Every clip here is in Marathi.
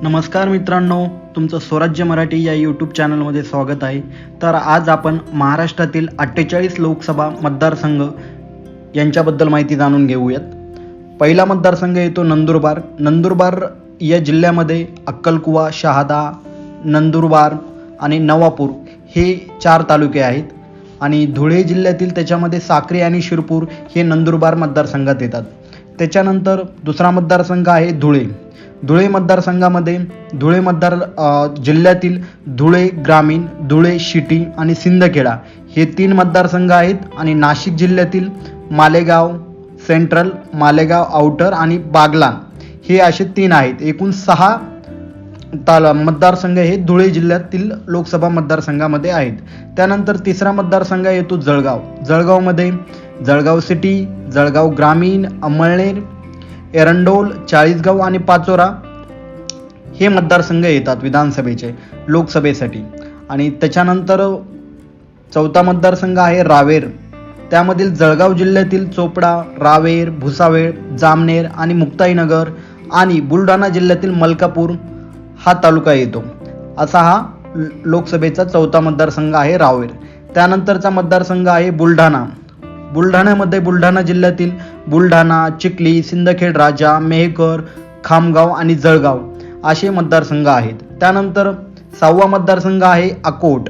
नमस्कार मित्रांनो तुमचं स्वराज्य मराठी या यूट्यूब चॅनलमध्ये स्वागत आहे. तर आज आपण महाराष्ट्रातील अठ्ठेचाळीस लोकसभा मतदारसंघ यांच्याबद्दल माहिती जाणून घेऊयात. पहिला मतदारसंघ येतो नंदुरबार. नंदुरबार या जिल्ह्यामध्ये अक्कलकुवा शहादा नंदुरबार आणि नवापूर हे चार तालुके आहेत. आणि धुळे जिल्ह्यातील त्याच्यामध्ये साक्री आणि शिरपूर हे नंदुरबार मतदारसंघात येतात. त्याच्यानंतर दुसरा मतदारसंघ आहे धुळे. धुळे मतदारसंघामध्ये धुळे मतदार जिल्ह्यातील धुळे ग्रामीण धुळे शिटी आणि सिंदखेडा हे तीन मतदारसंघ आहेत आणि नाशिक जिल्ह्यातील मालेगाव सेंट्रल मालेगाव आउटर आणि बागलान हे असे तीन आहेत. एकूण सहा ताला मतदारसंघ हे धुळे जिल्ह्यातील लोकसभा मतदारसंघामध्ये आहेत. त्यानंतर तिसरा मतदारसंघ येतो जळगाव. जळगावमध्ये जळगाव सिटी जळगाव ग्रामीण अमळनेर एरंडोल चाळीसगाव आणि पाचोरा हे मतदारसंघ येतात विधानसभेचे लोकसभेसाठी. आणि त्याच्यानंतर चौथा मतदारसंघ आहे रावेर. त्यामधील जळगाव जिल्ह्यातील चोपडा रावेर भुसावेळ जामनेर आणि मुक्ताईनगर आणि बुलढाणा जिल्ह्यातील मलकापूर हा तालुका येतो. असा हा ल- लोकसभेचा चौथा मतदारसंघ आहे रावेर. त्यानंतरचा मतदारसंघ आहे बुलढाणा. बुलढाण्यामध्ये बुलढाणा जिल्ह्यातील बुलढाणा चिखली सिंदखेड राजा मेहकर खामगाव आणि जळगाव असे मतदारसंघ आहेत. त्यानंतर सहावा मतदारसंघ आहे अकोट.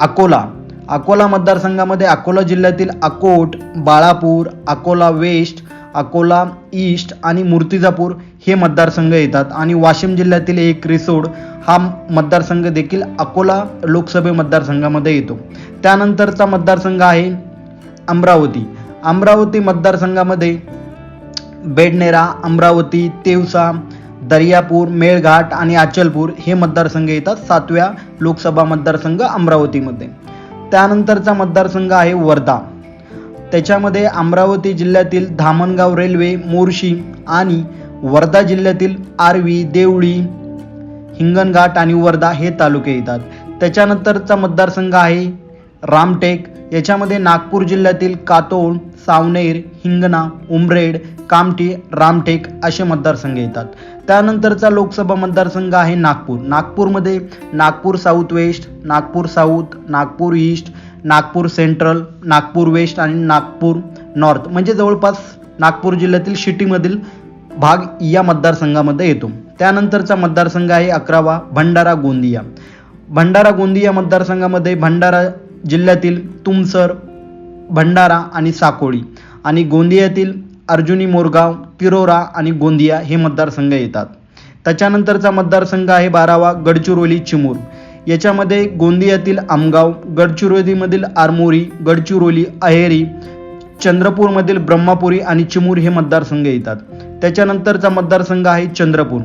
अकोला. अकोला मतदारसंघामध्ये अकोला जिल्ह्यातील अकोट बाळापूर अकोला वेस्ट अकोला ईस्ट आणि मूर्तिजापूर हे मतदारसंघ येतात आणि वाशिम जिल्ह्यातील एक रिसोड हा मतदारसंघ देखील अकोला लोकसभे मतदारसंघामध्ये येतो. त्यानंतरचा मतदारसंघ आहे अमरावती. अमरावती मतदारसंघामध्ये बेडनेरा अमरावती तेवसा दर्यापूर मेळघाट आणि अचलपूर हे मतदारसंघ येतात. सातव्या लोकसभा मतदारसंघ अमरावतीमध्ये. त्यानंतरचा मतदारसंघ आहे वर्धा. त्याच्यामध्ये अमरावती जिल्ह्यातील धामणगाव रेल्वे मोर्शी आणि वर्धा जिल्ह्यातील आर्वी देवळी हिंगणघाट आणि वर्धा हे तालुके येतात. त्याच्यानंतरचा मतदारसंघ आहे रामटेक याच्यामध्ये नागपूर जिल्ह्यातील कातोळ सावनेर हिंगणा उमरेड कामठी रामटेक असे मतदारसंघ येतात. त्यानंतरचा लोकसभा मतदारसंघ आहे नागपूर. नागपूरमध्ये Nagpur south west Nagpur south Nagpur east Nagpur central Nagpur west आणि नागपूर नॉर्थ. म्हणजे जवळपास नागपूर जिल्ह्यातील शिटीमधील भाग या मतदारसंघामध्ये येतो. त्यानंतरचा मतदारसंघ आहे अकरावा भंडारा गोंदिया. भंडारा गोंदिया मतदारसंघामध्ये भंडारा जिल्ह्यातील तुमसर भंडारा आणि साकोळी आणि गोंदियातील अर्जुनी मोरगाव तिरोरा आणि गोंदिया हे मतदारसंघ येतात. त्याच्यानंतरचा मतदारसंघ आहे बारावा गडचिरोली चिमूर. याच्यामध्ये गोंदियातील आमगाव गडचिरोलीमधील आरमोरी गडचिरोली अहेरी चंद्रपूरमधील ब्रह्मापुरी आणि चिमूर हे मतदारसंघ येतात. त्याच्यानंतरचा मतदारसंघ आहे चंद्रपूर.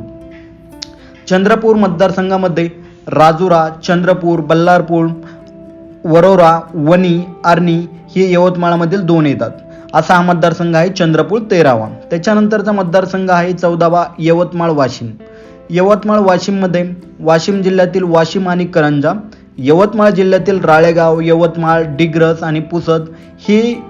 चंद्रपूर मतदारसंघामध्ये राजुरा चंद्रपूर बल्लारपूर वरोरा वणी आर्णी हे यवतमाळमधील दोन येतात. असा हा मतदारसंघ आहे चंद्रपूर तेरावा. त्याच्यानंतरचा मतदारसंघ आहे चौदावा यवतमाळ वाशिम. यवतमाळ वाशिममध्ये वाशिम जिल्ह्यातील वाशिम आणि करंजा यवतमाळ जिल्ह्यातील राळेगाव यवतमाळ डिग्रस आणि पुसद हे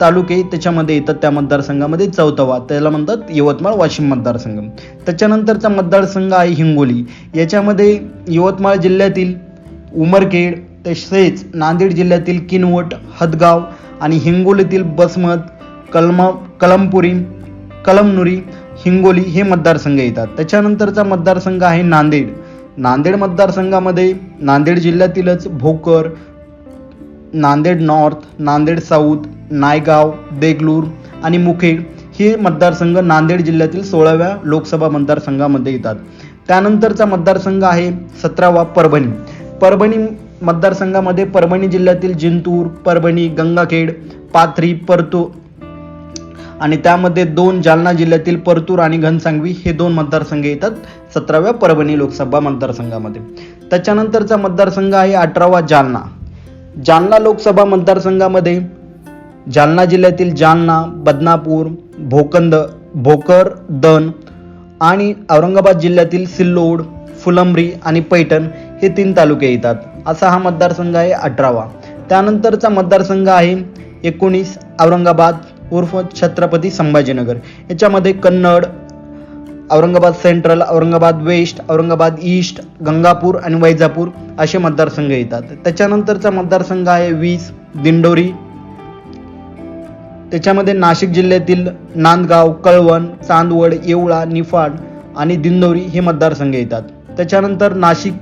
तालुके त्याच्यामध्ये येतात त्या मतदारसंघामध्ये चौथावा त्याला म्हणतात यवतमाळ वाशिम मतदारसंघ. त्याच्यानंतरचा मतदारसंघ आहे हिंगोली. याच्यामध्ये यवतमाळ जिल्ह्यातील उमरखेड तसेच नांदेड जिल्ह्यातील किनवट हदगाव आणि हिंगोलीतील बसमत कलम कलमपुरी कलमनुरी हिंगोली हे मतदारसंघ येतात. त्याच्यानंतरचा मतदारसंघ आहे नांदेड. नांदेड मतदारसंघामध्ये नांदेड जिल्ह्यातीलच भोकर नांदेड नॉर्थ नांदेड साऊथ नायगाव देगलूर आणि मुखेड हे मतदारसंघ नांदेड जिल्ह्यातील सोळाव्या लोकसभा मतदारसंघामध्ये येतात. त्यानंतरचा मतदारसंघ आहे सतरावा परभणी. परभणी मतदारसंघामध्ये परभणी जिल्ह्यातील जिंतूर परभणी गंगाखेड पाथरी परतू आणि त्यामध्ये दोन जालना जिल्ह्यातील परतूर आणि घनसांगवी हे दोन मतदारसंघ येतात सतराव्या परभणी लोकसभा मतदारसंघामध्ये. त्याच्यानंतरचा मतदारसंघ आहे अठरावा जालना. जालना लोकसभा मतदारसंघामध्ये जालना जिल्ह्यातील जालना बदनापूर भोकंद भोकर दन आणि औरंगाबाद जिल्ह्यातील सिल्लोड फुलंब्री आणि पैठण हे तीन तालुके येतात. असा हा मतदारसंघ आहे अठरावा. त्यानंतरचा मतदारसंघ आहे एकोणीस औरंगाबाद उर्फ छत्रपती संभाजीनगर. याच्यामध्ये Kannad Aurangabad central Aurangabad west Aurangabad east Gangapur आणि वैजापूर असे मतदारसंघ येतात. त्याच्यानंतरचा मतदारसंघ आहे वीस दिंडोरी. त्याच्यामध्ये नाशिक जिल्ह्यातील नांदगाव कळवण चांदवड येवळा निफाड आणि दिंडोरी हे मतदारसंघ येतात. त्याच्यानंतर नाशिक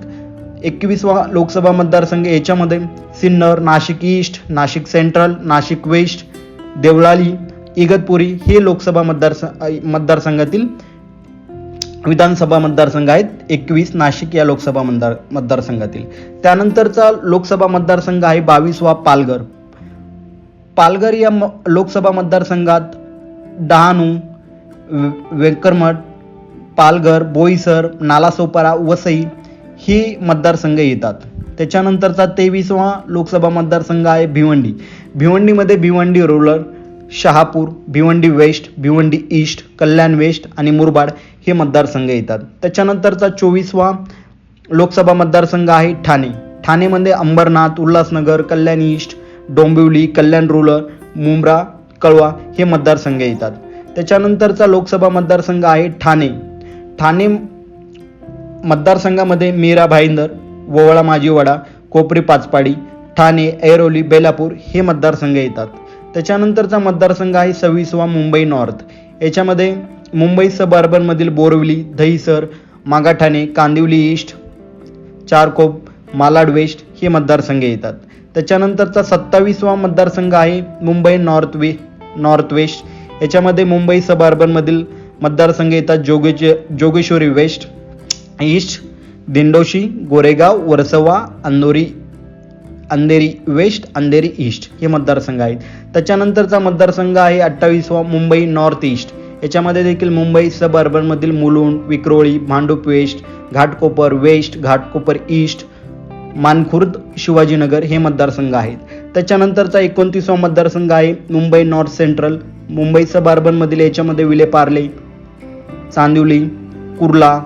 एकवीसवा लोकसभा मतदारसंघ याच्यामध्ये Sinnar Nashik east Nashik central Nashik west Deolali Igatpuri हे लोकसभा मतदारसं मतदारसंघातील विधानसभा मतदारसंघ आहेत. एकवीस नाशिक या लोकसभा मतदार मतदारसंघातील. त्यानंतरचा लोकसभा मतदारसंघ आहे बावीसवा पालघर. पालघर या म लोकसभा मतदारसंघात डहाणू वेंकरमठ व्यंकरमठ पालघर बोईसर नालासोपारा वसई ही मतदारसंघ येतात. त्याच्यानंतरचा तेवीसवा लोकसभा मतदारसंघ आहे Bhiwandi. भिवंडीमध्ये Bhiwandi rural Shahapur Bhiwandi west Bhiwandi east Kalyan west आणि मुरबाड हे मतदारसंघ येतात. त्याच्यानंतरचा चोवीसवा लोकसभा मतदारसंघ आहे ठाणे. ठाणेमध्ये अंबरनाथ उल्हासनगर कल्याण ईस्ट डोंबिवली कल्याण रुरल मुंब्रा कळवा हे मतदारसंघ येतात. त्याच्यानंतरचा लोकसभा मतदारसंघ आहे ठाणे. ठाणे मतदारसंघामध्ये मीरा भाईंदर ववळा माजीवाडा कोपरी पाचपाडी ठाणे ऐरोली बेलापूर हे मतदारसंघ येतात. त्याच्यानंतरचा मतदारसंघ आहे सव्वीसवा मुंबई नॉर्थ. याच्यामध्ये मुंबई सब अर्बनमधील बोरिवली दहिसर मागाठाणे कांदिवली ईस्ट चारकोप मालाड वेस्ट हे मतदारसंघ येतात. त्याच्यानंतरचा सत्तावीसवा मतदारसंघ आहे मुंबई नॉर्थ वे नॉर्थ वेस्ट. याच्यामध्ये मुंबई सब अर्बनमधील मतदारसंघ येतात जोगेचे जोगेश्वरी वेस्ट ईस्ट दिंडोशी गोरेगाव वर्सवा अंदोरी अंधेरी वेस्ट अंधेरी ईस्ट हे मतदारसंघ आहेत. त्याच्यानंतरचा मतदारसंघ आहे अठ्ठावीसवा मुंबई नॉर्थ ईस्ट. याच्यामध्ये देखील Mumbai sub अर्बनमधील Mulund Vikhroli Bhandup west Ghatkopar west Ghatkopar east Mankhurd Shivajinagar हे मतदारसंघ आहेत. त्याच्यानंतरचा एकोणतीसवा मतदारसंघ आहे Mumbai north central Mumbai sub अर्बनमधील याच्यामध्ये विले पार्ले चांदिवली कुर्ला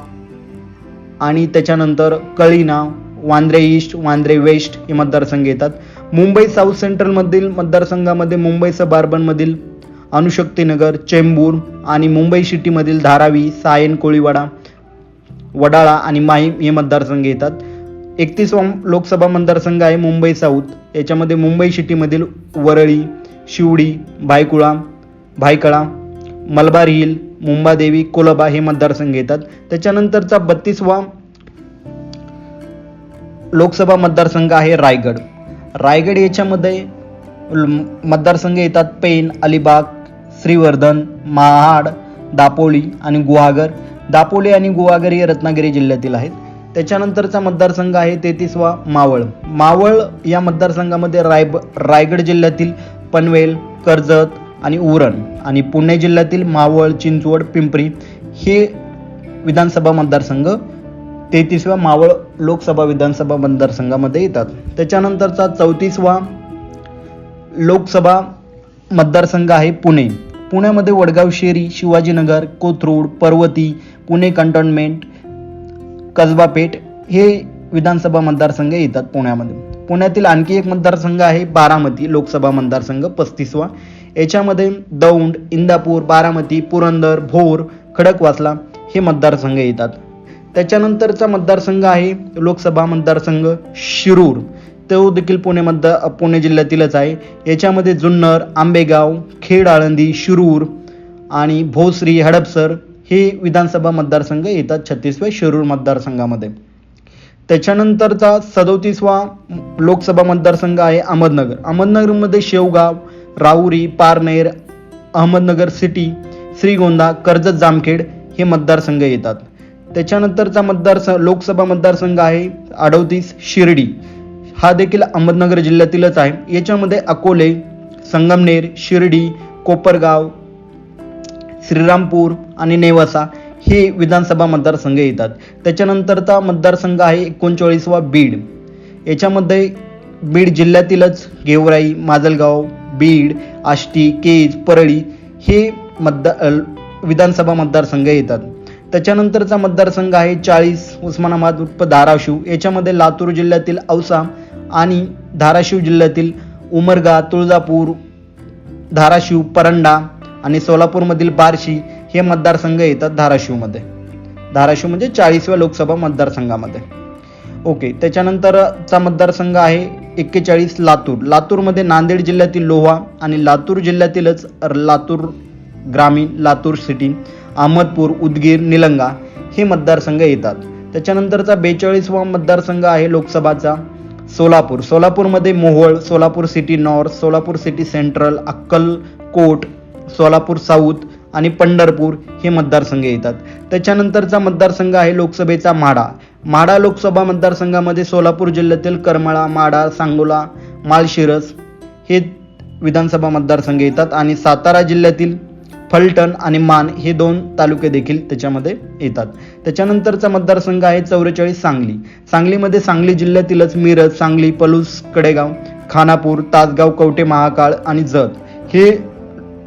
आणि त्याच्यानंतर कळीना वांद्रे ईस्ट वांद्रे वेस्ट हे मतदारसंघ येतात. मुंबई साऊथ सेंट्रलमधील मतदारसंघामध्ये मुंबई सब अनुशक्तीनगर चेंबूर आणि मुंबई सिटीमधील धारावी सायन कोळीवाडा वडाळा आणि माहीम हे मतदारसंघ येतात. एकतीसवा लोकसभा मतदारसंघ आहे मुंबई साऊथ. याच्यामध्ये मुंबई सिटीमधील वरळी शिवडी भायकुळा भायकळा मलबार हिल मुंबादेवी कोलबा हे मतदारसंघ येतात. त्याच्यानंतरचा बत्तीसवा लोकसभा मतदारसंघ आहे रायगड. रायगड याच्यामध्ये मतदारसंघ येतात पेन अलिबाग श्रीवर्धन महाड दापोली आणि गुहागर. दापोली आणि गुहागर हे रत्नागिरी जिल्ह्यातील आहेत. त्याच्यानंतरचा मतदारसंघ आहे तेहतीसवा मावळ. मावळ या मतदारसंघामध्ये राय रायगड जिल्ह्यातील पनवेल कर्जत आणि उरण आणि पुणे जिल्ह्यातील मावळ चिंचवड पिंपरी हे विधानसभा मतदारसंघ तेहतीसव्या मावळ लोकसभा विधानसभा मतदारसंघामध्ये येतात. त्याच्यानंतरचा चौतीसवा लोकसभा मतदारसंघ आहे पुणे. पुण्यामध्ये वडगाव शेरी शिवाजीनगर कोथरूड पर्वती पुणे कंटोन्मेंट कसबा पेठ हे विधानसभा मतदारसंघ येतात पुण्यामध्ये. पुण्यातील आणखी एक मतदारसंघ आहे बारामती लोकसभा मतदारसंघ पस्तीसवा. याच्यामध्ये दौंड इंदापूर बारामती पुरंदर भोर खडकवासला हे मतदारसंघ येतात. त्याच्यानंतरचा मतदारसंघ आहे लोकसभा मतदारसंघ शिरूर. तो देखील पुणे मतदार पुणे जिल्ह्यातीलच आहे. याच्यामध्ये जुन्नर आंबेगाव खेड आळंदी शिरूर आणि भोसरी हडपसर हे विधानसभा मतदारसंघ येतात छत्तीसव्या शिरूर मतदारसंघामध्ये. त्याच्यानंतरचा सदोतीसवा लोकसभा मतदारसंघ आहे अहमदनगर. अहमदनगरमध्ये शेवगाव राऊरी पारनेर अहमदनगर सिटी श्रीगोंदा कर्जत जामखेड हे मतदारसंघ येतात. त्याच्यानंतरचा मतदारसंघ लोकसभा मतदारसंघ आहे अडोतीस शिर्डी. हा देखील अहमदनगर जिल्ह्यातीलच आहे. याच्यामध्ये अकोले संगमनेर शिर्डी कोपरगाव श्रीरामपूर आणि नेवासा हे विधानसभा मतदारसंघ येतात. त्याच्यानंतरचा मतदारसंघ आहे एकोणचाळीसवा बीड. याच्यामध्ये बीड जिल्ह्यातीलच गेवराई माजलगाव बीड आष्टी केज परळी हे मतदार विधानसभा मतदारसंघ येतात. त्याच्यानंतरचा मतदारसंघ आहे चाळीस उस्मानाबाद उर्फ धाराशिव. याच्यामध्ये लातूर जिल्ह्यातील औसा आणि धाराशिव जिल्ह्यातील उमरगा तुळजापूर धाराशिव परंडा आणि सोलापूरमधील बार्शी हे मतदारसंघ येतात धाराशिवमध्ये. धाराशिव म्हणजे चाळीसव्या लोकसभा मतदारसंघामध्ये. ओके त्याच्यानंतरचा मतदारसंघ आहे एक्केचाळीस लातूर. लातूरमध्ये नांदेड जिल्ह्यातील लोहा आणि लातूर जिल्ह्यातीलच लातूर ग्रामीण लातूर सिटी अहमदपूर उदगीर निलंगा हे मतदारसंघ येतात. त्याच्यानंतरचा बेचाळीसवा मतदारसंघ आहे लोकसभाचा सोलापूर. सोलापूरमध्ये Mohol Solapur city north Solapur city central Akkalkot Solapur south आणि पंढरपूर हे मतदारसंघ येतात. त्याच्यानंतरचा मतदारसंघ आहे लोकसभेचा माढा माढा लोकसभा मतदारसंघामध्ये सोलापूर जिल्ह्यातील करमाळा माढा सांगोला माळशिरस हे विधानसभा मतदारसंघ येतात आणि सातारा जिल्ह्यातील फलटण आणि मान हे दोन तालुके देखील त्याच्यामध्ये येतात. त्याच्यानंतरचा मतदारसंघ आहे चौवेचाळीस सांगली. सांगलीमध्ये सांगली जिल्ह्यातीलच मिरज सांगली पलूस कडेगाव खानापूर तासगाव कवटे महाकाळ आणि जत हे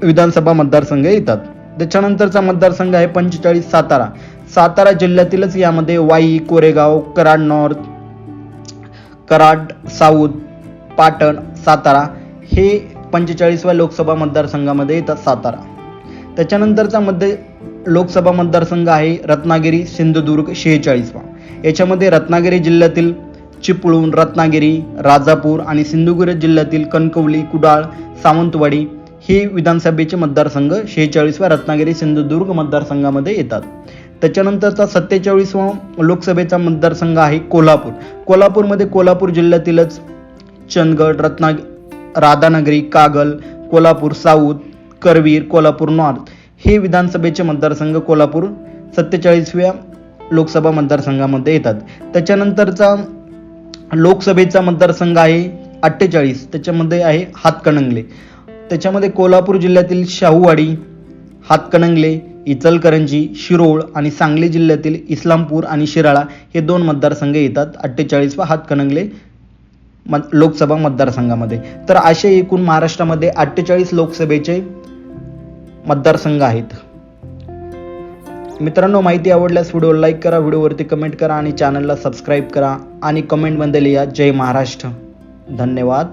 विधानसभा मतदारसंघ येतात. त्याच्यानंतरचा मतदारसंघ आहे पंचेचाळीस सातारा. सातारा जिल्ह्यातीलच यामध्ये वाई कोरेगाव कराड नॉर्थ कराड साऊथ पाटण सातारा हे पंचेचाळीसव्या लोकसभा मतदारसंघामध्ये येतात सातारा. त्याच्यानंतरचा मध्य लोकसभा मतदारसंघ आहे रत्नागिरी सिंधुदुर्ग शेहेचाळीसवा. याच्यामध्ये रत्नागिरी जिल्ह्यातील चिपळूण रत्नागिरी राजापूर आणि सिंधुदुर्ग जिल्ह्यातील कणकवली कुडाळ सावंतवाडी हे विधानसभेचे मतदारसंघ शेहेचाळीसव्या रत्नागिरी सिंधुदुर्ग मतदारसंघामध्ये येतात. त्याच्यानंतरचा सत्तेचाळीसवा लोकसभेचा मतदारसंघ आहे कोल्हापूर. कोल्हापूरमध्ये कोल्हापूर जिल्ह्यातीलच चंदगड रत्ना राधानगरी कागल कोल्हापूर साऊथ करवीर कोल्हापूर नॉर्थ हे विधानसभेचे मतदारसंघ कोल्हापूर सत्तेचाळीसव्या लोकसभा मतदारसंघामध्ये येतात. त्याच्यानंतरचा लोकसभेचा मतदारसंघ आहे अठ्ठेचाळीस. त्याच्यामध्ये आहे हातकणंगले. त्याच्यामध्ये कोल्हापूर जिल्ह्यातील शाहूवाडी हातकणंगले इचलकरंजी शिरोळ आणि सांगली जिल्ह्यातील इस्लामपूर आणि शिराळा हे दोन मतदारसंघ येतात. अठ्ठेचाळीस व हातकणंगले मत लोकसभा मतदारसंघामध्ये. तर असे एकूण महाराष्ट्रामध्ये अठ्ठेचाळीस लोकसभेचे मतदारसंघ आहेत. मित्रांनो माहिती आवडल्यास व्हिडिओ लाईक करा व्हिडिओवरती कमेंट करा आणि चॅनलला सबस्क्राईब करा आणि कमेंटमध्ये लिहा जय महाराष्ट्र. धन्यवाद.